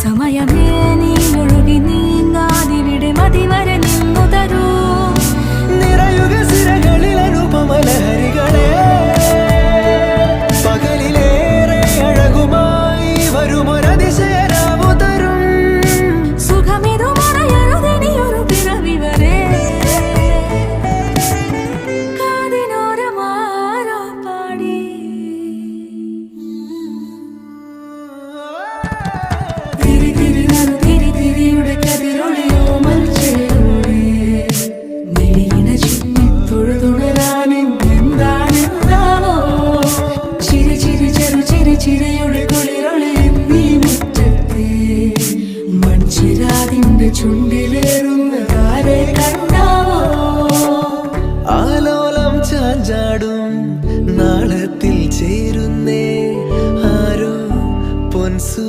さや目によるぎに കിരാതിന്റെ ചുണ്ടിലേറുന്ന താരേ കണ്ടാവോ? Alolam ചാഞ്ചാടും നാളത്തിൽ ചേരുന്നേ. ആരോ പൊൻസു